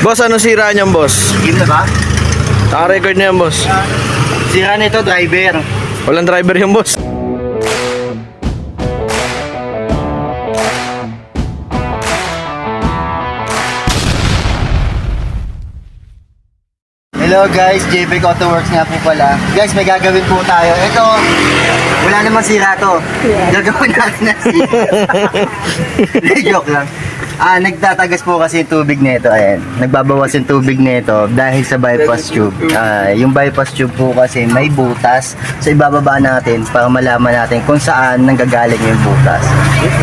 Boss, ano sira niyan, boss? Na ba? Naka-record na yan, boss. Sira na ito, driver. Walang driver yung boss. Hello guys, JB Auto Works nga po pala. Guys, may gagawin po tayo. Ito, wala namang sira to. Gagawin natin na sira. Joke lang. Ah, nagtatagas po kasi yung tubig nito, ayan. Nagbabawas yung tubig nito dahil sa bypass tube. Ah, yung bypass tube po kasi may butas. So ibababa natin para malaman natin kung saan nanggagaling yung butas.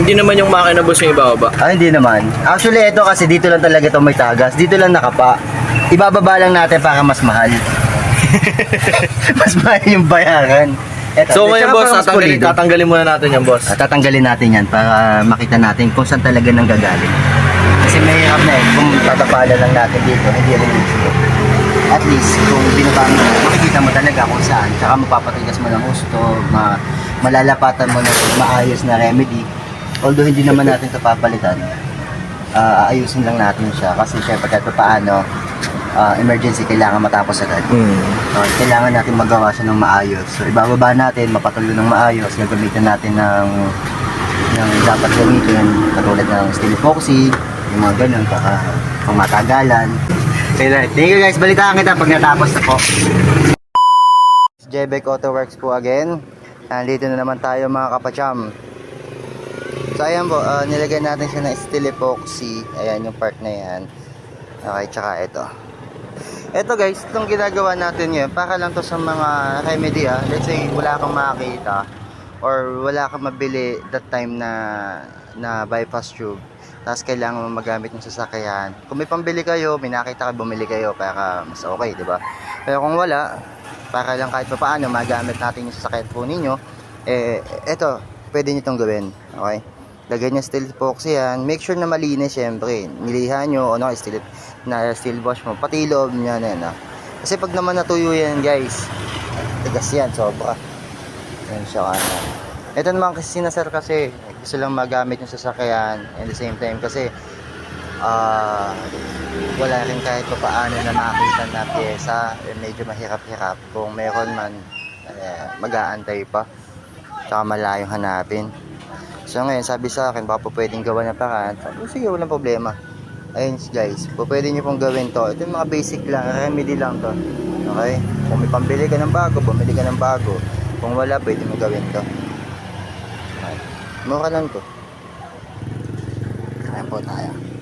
Hindi naman yung makina, boss, yung ibababa. Ah, hindi naman. Actually, ito kasi dito lang talaga ito may tagas. Dito lang nakapa. Ibababa lang natin para mas mahal. mas mahal yung bayaran. Eto, So at ngayon, boss, tatanggalin, tatanggalin muna natin yan, boss. Ah, tatanggalin natin yan para makita natin kung saan talaga nang gagaling. Kasi may hirap na eh. Kung tatapala lang natin dito, hindi rin usok. At least, kung binaba mo, makikita mo talaga kung saan. Tsaka mapapatigas mo ng gusto, ma malalapatan mo ng maayos na remedy. Although hindi naman natin ito papalitan, ah, aayusin lang natin siya. Kasi syempre kahit pa paano, ah, emergency kailangan matapos agad. Hmm. So, kailangan natin magawa siya ng maayos. So, ibababa natin, mapatuloy ng maayos, gagamitin natin ng ng dapat gamitin, katulad ng steel epoxy, yung mga ganun, para pang matagalan. Okay, thank you guys. Balitaan kita pag natapos na po. Jebek Auto Works po again. Nandito na naman tayo mga kapacham. So ayan po, ah, nilagay natin siya ng steel epoxy. Ayan yung part na yan. Okay, tsaka ito. Ito guys, itong ginagawa natin ngayon, para lang to sa mga remedy ah. Let's say, wala kang makakita or wala kang mabili that time na na bypass tube. Tapos kailangan mo magamit yung sasakyan. Kung may pambili kayo, may nakita kayo, bumili kayo para mas okay, di ba? Pero kung wala, para lang kahit pa paano magamit natin yung sasakyan po ninyo, eh, eto, pwede nyo itong gawin. Okay? Lagyan nyo steel epoxy yan. Make sure na malinis syempre. Nilihan nyo, ano, steel, na steel wash mo. Pati loob na yan. ah. Kasi pag naman natuyo yan guys, tigas yan, sobra. Yan siya ano. Ito naman kasi sinasar kasi gusto lang magamit yung sasakyan and the same time kasi ah wala rin kahit pa paano na makita na pyesa eh, medyo mahirap-hirap kung meron man eh, mag-aantay pa tsaka malayo hanapin so ngayon sabi sa akin baka pwedeng gawa ng paraan. Sabi ko, sige walang problema. Ayun guys pwede nyo pong gawin to. Ito yung mga basic lang remedy lang to. Okay? Kung may pambili ka ng bago bumili ka ng bago. Kung wala pwede mo gawin to. Okay. mura lang to. Ayan po tayo